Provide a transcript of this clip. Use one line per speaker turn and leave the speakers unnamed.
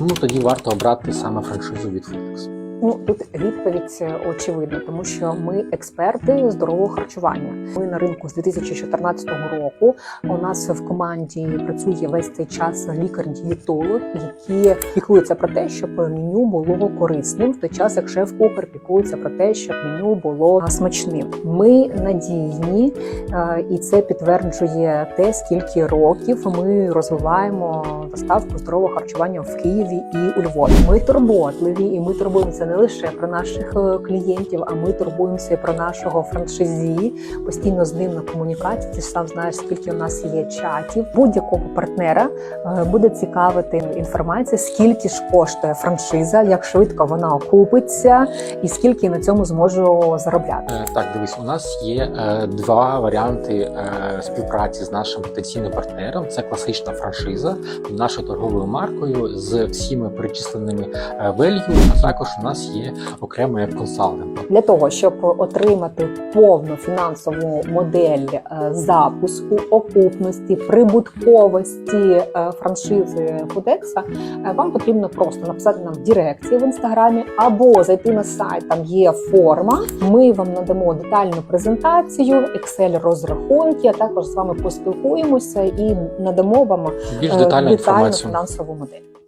чому тоді варто обрати саме франшизу від Фудекс?
Ну тут відповідь е, очевидна, тому що ми експерти здорового харчування. Ми на ринку з 2014 року. У нас в команді працює весь цей час лікар-дієтолог, які піклуються про те, щоб меню було корисним, в той час як шеф-кухар піклується про те, щоб меню було смачним. Ми надійні, е, і це підтверджує те, скільки років ми розвиваємо доставку здорового харчування в Києві і у Львові. Ми турботливі, і ми турбуємося не лише про наших е, клієнтів, а ми турбуємося і про нашого франшизі. Постійно з ним на комунікації. Ти сам знаєш, скільки у нас є чатів. Будь-якого партнера е, буде цікавити інформація, скільки ж коштує франшиза, як швидко вона окупиться, і скільки на цьому зможу заробляти.
Е, Так, дивись, у нас є два варіанти співпраці з нашим потенційним партнером. Це класична франшиза нашою торговою маркою з всіми перечисленими е, value, а також у нас є окремо як консалтинг.
Для того щоб отримати повну фінансову модель е, запуску, окупності, прибутковості е, франшизи Фудекса, е, вам потрібно просто написати нам в дирекції в інстаграмі або зайти на сайт. Там є форма. Ми вам надамо детальну презентацію, Excel розрахунки. А також з вами поспілкуємося і надамо вам
Більш детальну інформацію.
фінансову модель.